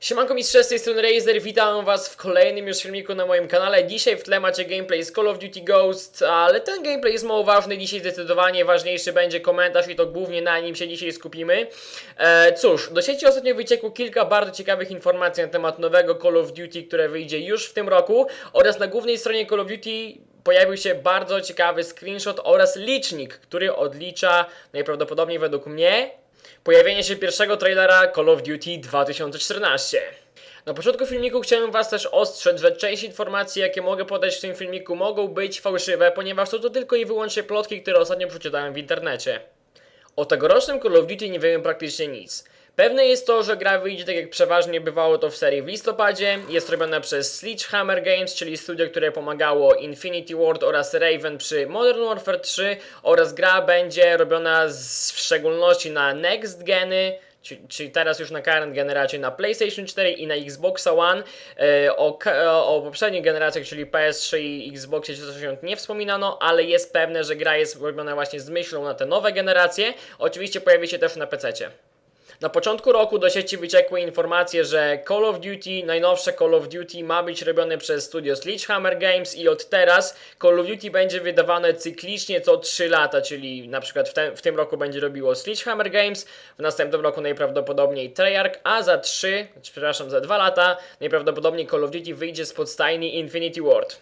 Siemanko mistrze, z tej strony Razer, witam was w kolejnym już filmiku na moim kanale. Dzisiaj w tle macie gameplay z Call of Duty Ghost, ale ten gameplay jest mało ważny, dzisiaj zdecydowanie ważniejszy będzie komentarz i to głównie na nim się dzisiaj skupimy. E, cóż, do sieci ostatnio wyciekło kilka bardzo ciekawych informacji na temat nowego Call of Duty, które wyjdzie już w tym roku oraz na głównej stronie Call of Duty pojawił się bardzo ciekawy screenshot oraz licznik, który odlicza najprawdopodobniej według mnie pojawienie się pierwszego trailera Call of Duty 2014. Na początku filmiku chciałem Was też ostrzec, że część informacji, jakie mogę podać w tym filmiku, mogą być fałszywe, ponieważ są to tylko i wyłącznie plotki, które ostatnio przeczytałem w internecie. O tegorocznym Call of Duty nie wiemy praktycznie nic. Pewne jest to, że gra wyjdzie tak jak przeważnie bywało to w serii w listopadzie. Jest robiona przez Sledgehammer Games, czyli studio, które pomagało Infinity Ward oraz Raven przy Modern Warfare 3 oraz gra będzie robiona z, w szczególności na next geny, Czyli teraz już na current generacji na PlayStation 4 i na Xbox One. E, O, ka- o poprzednich generacjach, czyli PS3 i Xboxie 360 nie wspominano, ale jest pewne, że gra jest robiona właśnie z myślą na te nowe generacje. Oczywiście pojawi się też na PC. Na początku roku do sieci wyciekły informacje, że Call of Duty, najnowsze Call of Duty ma być robione przez studio Sledgehammer Games i od teraz Call of Duty będzie wydawane cyklicznie co 3 lata, czyli na przykład w, te, w tym roku będzie robiło Sledgehammer Games, w następnym roku najprawdopodobniej Treyarch, a za 3, przepraszam, za 2 lata najprawdopodobniej Call of Duty wyjdzie spod stajni Infinity Ward.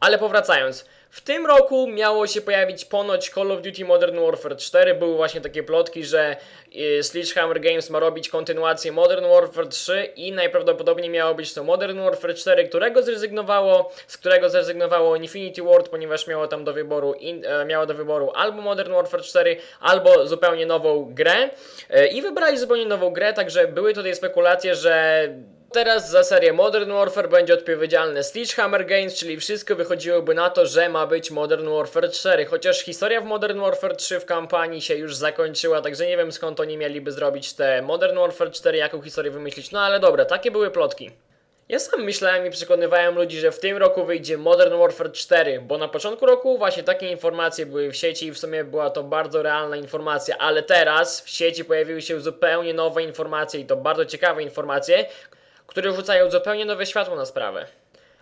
Ale powracając, w tym roku miało się pojawić ponoć Call of Duty Modern Warfare 4. Były właśnie takie plotki, że y, Sledgehammer Games ma robić kontynuację Modern Warfare 3 i najprawdopodobniej miało być to Modern Warfare 4, którego zrezygnowało, z którego zrezygnowało Infinity Ward, ponieważ miało tam do wyboru, e, miało do wyboru albo Modern Warfare 4, albo zupełnie nową grę. E, I wybrali zupełnie nową grę, także były tutaj spekulacje, że Teraz za serię Modern Warfare będzie odpowiedzialny Sledgehammer Games, czyli wszystko wychodziłoby na to, że ma być Modern Warfare 4. Chociaż historia w Modern Warfare 3 w kampanii się już zakończyła, także nie wiem skąd oni mieliby zrobić te Modern Warfare 4, jaką historię wymyślić. No ale dobra, takie były plotki. Ja sam myślałem i przekonywałem ludzi, że w tym roku wyjdzie Modern Warfare 4, bo na początku roku właśnie takie informacje były w sieci i w sumie była to bardzo realna informacja, ale teraz w sieci pojawiły się zupełnie nowe informacje i to bardzo ciekawe informacje, które rzucają zupełnie nowe światło na sprawę.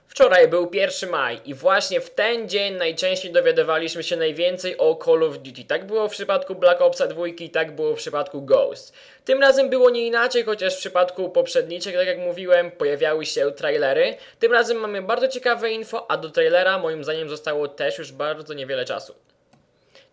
Wczoraj był 1 maj i właśnie w ten dzień najczęściej dowiadywaliśmy się najwięcej o Call of Duty. Tak było w przypadku Black Opsa 2 i tak było w przypadku Ghost. Tym razem było nie inaczej, chociaż w przypadku poprzedniczych, tak jak mówiłem, pojawiały się trailery. Tym razem mamy bardzo ciekawe info, a do trailera moim zdaniem zostało też już bardzo niewiele czasu.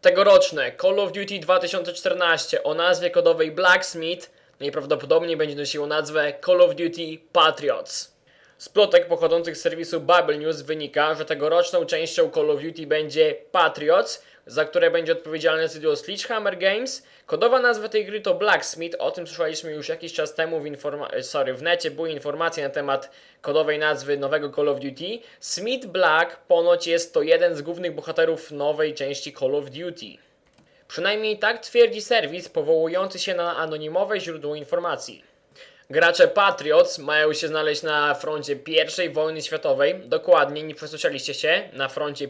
Tegoroczne Call of Duty 2014 o nazwie kodowej Blacksmith najprawdopodobniej będzie nosiło nazwę Call of Duty Patriots. Z plotek pochodzących z serwisu Babel News wynika, że tegoroczną częścią Call of Duty będzie Patriots, za które będzie odpowiedzialne studio Sledgehammer Games. Kodowa nazwa tej gry to Blacksmith, o tym słyszeliśmy już jakiś czas temu w, informa- sorry, w necie były informacje na temat kodowej nazwy nowego Call of Duty. Smith Black ponoć jest to jeden z głównych bohaterów nowej części Call of Duty. Przynajmniej tak twierdzi serwis powołujący się na anonimowe źródło informacji. Gracze Patriots mają się znaleźć na froncie I wojny światowej. Dokładnie, nie przesłyszeliście się, na froncie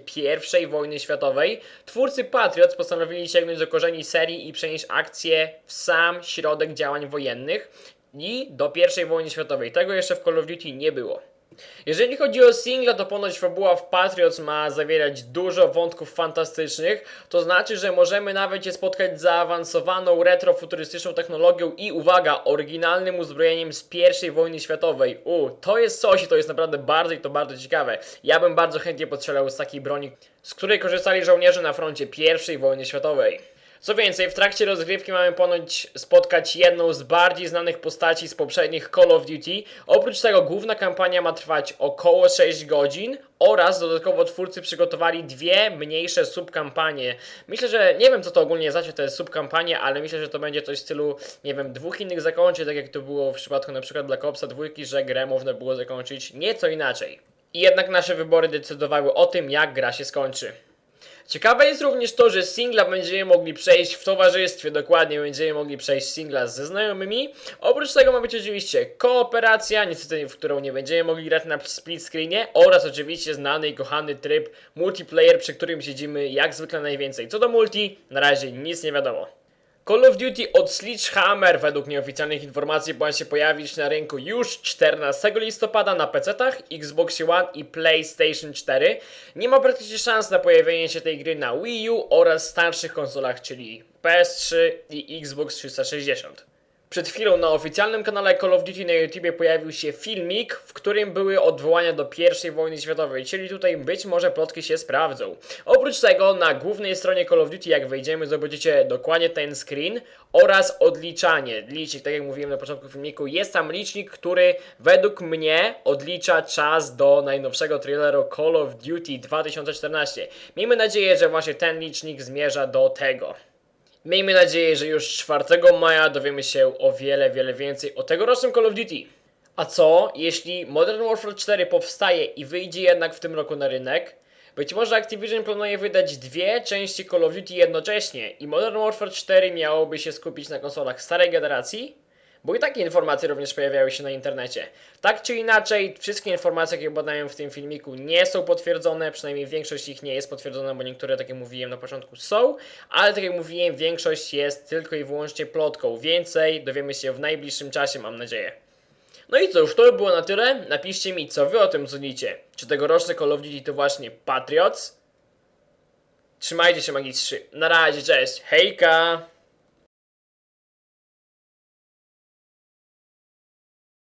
I wojny światowej. Twórcy Patriots postanowili sięgnąć do korzeni serii i przenieść akcję w sam środek działań wojennych i do I wojny światowej. Tego jeszcze w Call of Duty nie było. Jeżeli chodzi o singla, to ponoć fabuła w Patriots ma zawierać dużo wątków fantastycznych. To znaczy, że możemy nawet się spotkać z zaawansowaną retrofuturystyczną technologią i uwaga, oryginalnym uzbrojeniem z I wojny światowej. U, to jest coś i to jest naprawdę bardzo i to bardzo ciekawe. Ja bym bardzo chętnie postrzelał z takiej broni, z której korzystali żołnierze na froncie I wojny światowej. Co więcej, w trakcie rozgrywki mamy ponoć spotkać jedną z bardziej znanych postaci z poprzednich Call of Duty. Oprócz tego główna kampania ma trwać około 6 godzin oraz dodatkowo twórcy przygotowali dwie mniejsze subkampanie. Myślę, że nie wiem co to ogólnie znaczy te subkampanie, ale myślę, że to będzie coś w stylu, nie wiem, dwóch innych zakończeń, tak jak to było w przypadku na przykład Black Opsa 2, że grę można było zakończyć nieco inaczej. I jednak nasze wybory decydowały o tym, jak gra się skończy. Ciekawe jest również to, że singla będziemy mogli przejść w towarzystwie, dokładnie będziemy mogli przejść singla ze znajomymi. Oprócz tego ma być oczywiście kooperacja, niestety w którą nie będziemy mogli grać na split screenie oraz oczywiście znany i kochany tryb multiplayer, przy którym siedzimy jak zwykle najwięcej. Co do multi, na razie nic nie wiadomo. Call of Duty od Sledgehammer według nieoficjalnych informacji ma się pojawić na rynku już 14 listopada na PC-tach, Xbox One i PlayStation 4. Nie ma praktycznie szans na pojawienie się tej gry na Wii U oraz starszych konsolach, czyli PS3 i Xbox 360. Przed chwilą na oficjalnym kanale Call of Duty na YouTube pojawił się filmik, w którym były odwołania do I wojny światowej, czyli tutaj być może plotki się sprawdzą. Oprócz tego na głównej stronie Call of Duty, jak wejdziemy, zobaczycie dokładnie ten screen oraz odliczanie. Licznik, tak jak mówiłem na początku filmiku, jest tam licznik, który według mnie odlicza czas do najnowszego traileru Call of Duty 2014. Miejmy nadzieję, że właśnie ten licznik zmierza do tego. Miejmy nadzieję, że już 4 maja dowiemy się o wiele, wiele więcej o tegorocznym Call of Duty. A co, jeśli Modern Warfare 4 powstaje i wyjdzie jednak w tym roku na rynek? Być może Activision planuje wydać dwie części Call of Duty jednocześnie i Modern Warfare 4 miałoby się skupić na konsolach starej generacji? Bo i takie informacje również pojawiały się na internecie. Tak czy inaczej, wszystkie informacje, jakie badałem w tym filmiku, nie są potwierdzone, przynajmniej większość ich nie jest potwierdzona, bo niektóre, tak jak mówiłem na początku, są, ale tak jak mówiłem, większość jest tylko i wyłącznie plotką. Więcej dowiemy się w najbliższym czasie, mam nadzieję. No i cóż, to by było na tyle. Napiszcie mi, co wy o tym sądzicie. Czy tegoroczny Call of Duty to właśnie Patriots? Trzymajcie się, magistrzy. Na razie, cześć. Hejka!